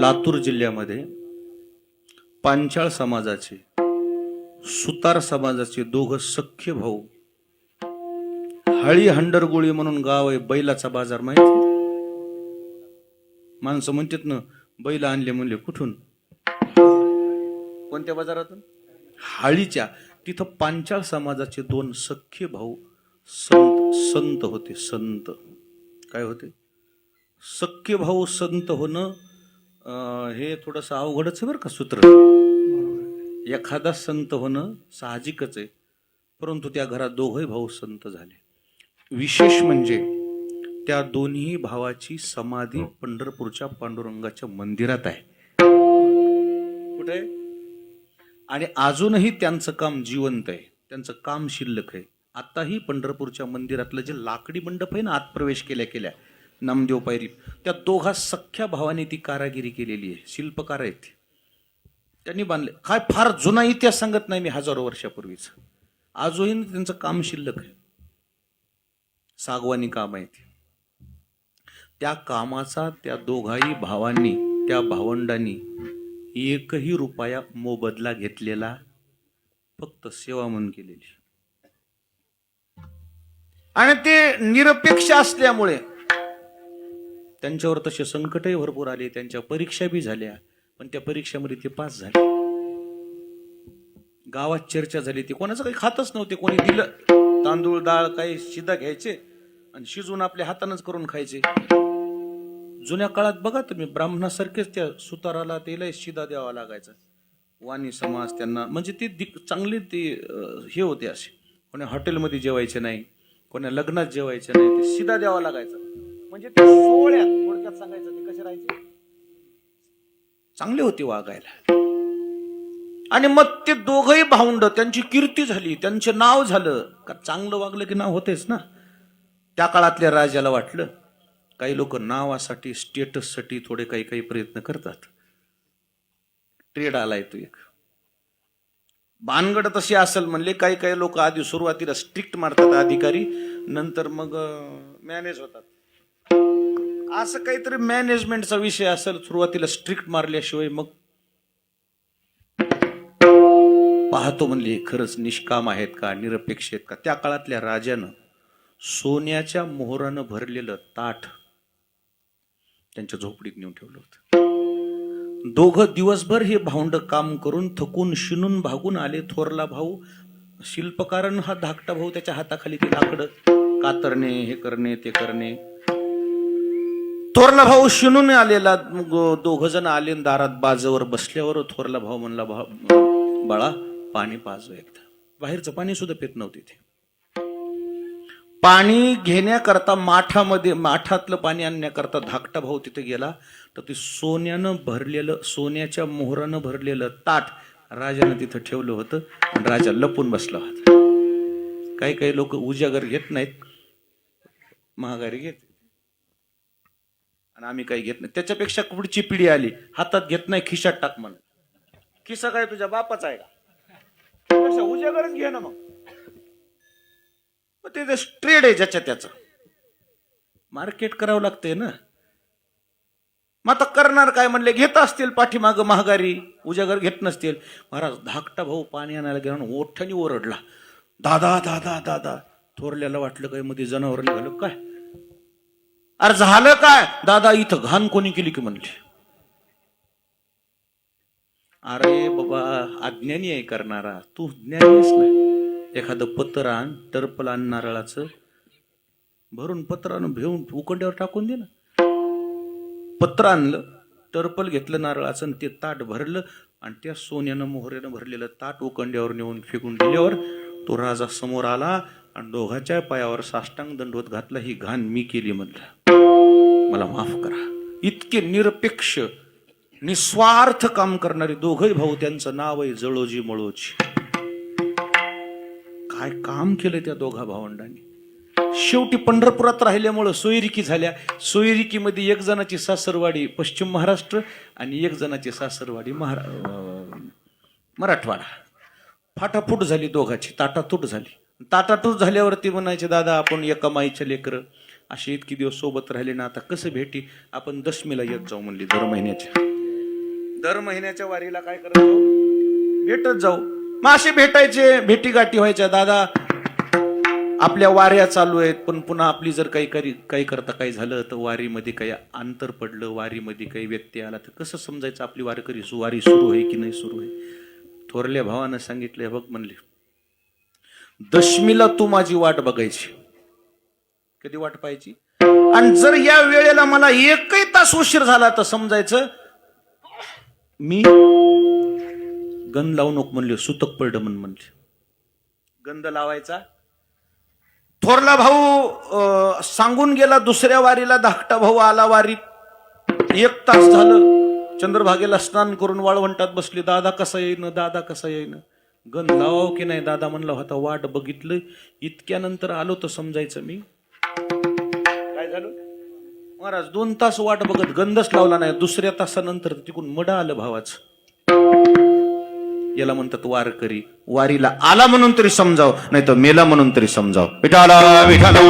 लातूर जिल्ह्यामध्ये पांचाळ समाजाचे सुतार समाजाचे दोघं सख्य भाऊ हळी हंडरगोळी म्हणून गाव आहे बैलाचा बाजार माहिती माणसं म्हणतात ना बैल आणले म्हणले कुठून? कोणत्या बाजारातून? हाळीच्या. तिथं पांचाळ समाजाचे दोन सख्य भाऊ संत संत होते संत. काय होते? सख्य भाऊ संत होणं हे थोडंसं अवघडच आहे बरं का सूत्र. एखादा संत होणं साहजिकच आहे परंतु त्या घरात दोघंही भाऊ संत झाले. विशेष म्हणजे त्या दोन्ही भावाची समाधी पंढरपूरच्या पांडुरंगाच्या मंदिरात आहे. कुठे? आणि अजूनही त्यांचं काम जिवंत आहे त्यांचं काम शिल्लक आहे. आताही पंढरपूरच्या मंदिरातलं जे लाकडी मंडप आहे ना आत प्रवेश केल्या केल्या नामदेव पायरी त्या दोघा सख्या भावाने ती कारागिरी केलेली आहे. शिल्पकार आहेत त्यांनी बांधले. काय फार जुना इतिहास सांगत नाही मी हजारो वर्षापूर्वीच. आजही त्यांचं काम शिल्लक आहे. सागवानी काम आहे ते त्या कामाचा त्या दोघाही भावांनी त्या भावंडांनी एकही रुपया मोबदला घेतलेला फक्त सेवा म्हणून केलेली. आणि ते निरपेक्ष असल्यामुळे त्यांच्यावर तसे संकटही भरपूर आले त्यांच्या परीक्षा बी झाल्या पण त्या परीक्षेमध्ये ते पास झाले. गावात चर्चा झाली ती कोणाचं काही खातच नव्हते कोणी दिलं. तांदूळ डाळ काही शिदा घ्यायचे आणि शिजवून आपल्या हातानंच करून खायचे. जुन्या काळात बघा तुम्ही ब्राह्मणासारखेच त्या सुताराला त्याला शिदा द्यावा लागायचा. वाणी समाज त्यांना म्हणजे ते दिक चांगले ते हे होते असे. कोणी हॉटेलमध्ये जेवायचे नाही कोण्या लग्नात जेवायचे नाही ते शिदा द्यावा लागायचा. म्हणजे ते सोहळ्यात थोडक्यात सांगायचं ते कसे राहायचे? चांगले होते वागायला. आणि मग ते दोघही भावंड त्यांची कीर्ती झाली त्यांचे नाव झालं. का चांगलं वागलं की नाव होतेच ना? त्या काळातल्या राजाला वाटलं काही लोक नावासाठी स्टेटससाठी थोडे काही काही प्रयत्न करतात. ट्रेड आलाय तो एक. भानगड तशी असेल म्हणले काही काही लोक आधी सुरुवातीला स्ट्रिक्ट मारतात अधिकारी नंतर मग मॅनेज होतात. असं काहीतरी मॅनेजमेंटचा विषय असेल सुरुवातीला स्ट्रिक्ट मारल्याशिवाय मग पाहतो म्हणले खरंच निष्काम आहेत का निरपेक्ष आहेत का? त्या काळातल्या राजानं सोन्याच्या मोहरानं भरलेलं ताठ त्यांच्या झोपडीत नेऊन ठेवलं होतं. दोघं दिवसभर हे भावंड काम करून थकून शिनून भागून आले. थोरला भाऊ शिल्पकारण हा धाकटा भाऊ त्याच्या हाताखाली ते लाकडं कातरणे हे करणे ते करणे. थोरला भाऊ शिनून आलेला दोघ जण आले दारात बाजवर बसल्यावर थोरला भाऊ म्हणला "भा- बाळा पाणी पाजव एकदा. बाहेरचं पाणी सुद्धा पित नव्हते ते. पाणी घेण्याकरता माठामध्ये माठातलं पाणी आणण्याकरता धाकटा भाऊ तिथे गेला. तर ते सोन्यानं भरलेलं सोन्याच्या मोहरानं भरलेलं ताट राजानं तिथं ठेवलं होतं आणि राजा लपून बसला होता. काही काही लोक उजागर घेत नाहीत. महागारी घेत. आणि आम्ही काही घेत नाही. त्याच्यापेक्षा पुढची पिढी आली हातात घेत नाही खिशात टाक म्हण खिसा काय तुझ्या बापाचा आहे का? उजागरच घे ना मग. ते स्ट्रेड आहे ज्याच्या त्याचं. मार्केट करावं लागतंय ना. मग आता करणार काय म्हणले? घेत असतील पाठीमाग महागारी उजागर घेत नसतील. महाराज धाकटा भाऊ पाणी आणायला गेला ओठ्याने ओरडला. दादा दादा दादा थोरल्याला वाटलं काय मध्ये जनावर निघालं? काय? अरे झालं काय? दादा इथं घाण कोणी केली की म्हणले अरे बाबा अज्ञानी आहे करणारा. तू ज्ञानीच नाही. एखादं पत्र आण टर्पल आण नारळाचं. भरून पत्रानं भेऊन उकंड्यावर टाकून दे ना. पत्र आणलं टर्पल घेतलं नारळाचं आणि ते ताट भरलं आणि त्या सोन्यानं मोहऱ्यानं भरलेलं ताट उकंड्यावर नेऊन फेकून दिल्यावर तो राजा समोर आला आणि दोघाच्या पायावर साष्टांग दंडवत घातला. ही घाण मी केली म्हणलं. मला माफ करा. इतके निरपेक्ष निस्वार्थ काम करणारे दोघही भाऊ त्यांचं नाव आहे जळोजी मळोजी. काय काम केलं त्या दोघा भावंडांनी? शेवटी पंढरपुरात राहिल्यामुळं सोयरिकी झाल्या. सोयरिकीमध्ये एक जणाची सासरवाडी पश्चिम महाराष्ट्र आणि एक जणाची सासरवाडी महारा मराठवाडा. फाटाफूट झाली दोघाची ताटातूट झाली. ताटातूट झाल्यावरती म्हणायचे दादा आपण एका माईचे लेकर असे इतकी दिवस सोबत राहिले ना आता कसं भेटी? आपण दशमीला येत जाऊ म्हणली दर महिन्याच्या. दर महिन्याच्या वारीला काय करत जाऊ? भेटत जाऊ. मग असे भेटायचे भेटी गाठी व्हायच्या दादा आपल्या वाऱ्या चालू आहेत पण पुन्हा आपली जर काही काही काही करता काही झालं तर वारीमध्ये काही अंतर पडलं वारीमध्ये काही व्यक्ती आला तर कसं समजायचं आपली वारकरी सु वारी सुरू आहे की नाही सुरू आहे? थोरल्या भावानं सांगितले बघ म्हणले दशमीला तू माझी वाट बघायची. कधी वाट पाहायची? आणि जर या वेळेला मला एकही तास उशीर झाला तर समजायचं मी गंध लावू नको म्हणले सुतक पडलं म्हण म्हणले. गंध लावायचा? थोरला भाऊ सांगून गेला दुसऱ्या वारीला धाकटा भाऊ आला वारीत. एक तास झालं. चंद्रभागेला स्नान करून वाळवंटात बसली. दादा कसा येईन? दादा कसा येईन? गण लावाव की नाही? दादा म्हणला होता वाट बघितलं. इतक्यानंतर आलो तर समजायचं मी. काय झालं? महाराज दोन तास वाट बघत गंधच लावला नाही. दुसऱ्या तासानंतर तिकडून मड आलं भावाच. याला म्हणतात वारकरी. वारीला आला म्हणून तरी समजाव नाही तर मेला म्हणून तरी समजाव. विठाला विठाला